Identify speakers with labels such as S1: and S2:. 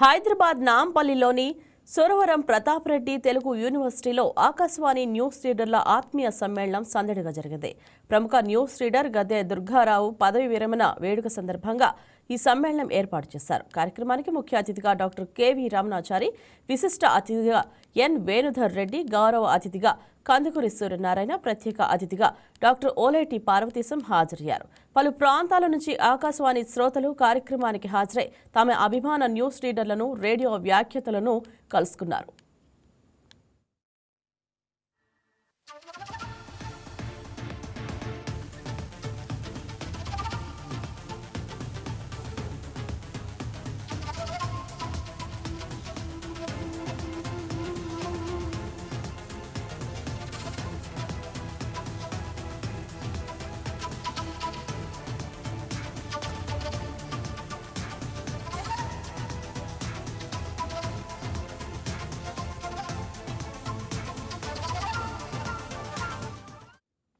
S1: హైదరాబాద్ నాంపల్లిలోని సురవరం ప్రతాప్ రెడ్డి తెలుగు యూనివర్సిటీలో ఆకాశవాణి న్యూస్ రీడర్ల ఆత్మీయ సమ్మేళనం సందడిగా జరిగింది. ప్రముఖ న్యూస్ రీడర్ గద్దె దుర్గారావు పదవి విరమణ వేడుక సందర్భంగా ఈ సమ్మేళనం ఏర్పాటు చేశారు. కార్యక్రమానికి ముఖ్య అతిథిగా డాక్టర్ కెవి రమణాచారి విశిష్ట అతిథిగా ఎన్. వేణుధర్ రెడ్డి గౌరవ అతిథిగా కందుకూరి సూర్యనారాయణ ప్రత్యేక అతిథిగా డాక్టర్ ఓలేటి పార్వతీశం హాజరయ్యారు. పలు ప్రాంతాల నుంచి ఆకాశవాణి శ్రోతలు కార్యక్రమానికి హాజరై తమ అభిమాన న్యూస్ రీడర్లను రేడియో వ్యాఖ్యతలను కలుసుకున్నారు.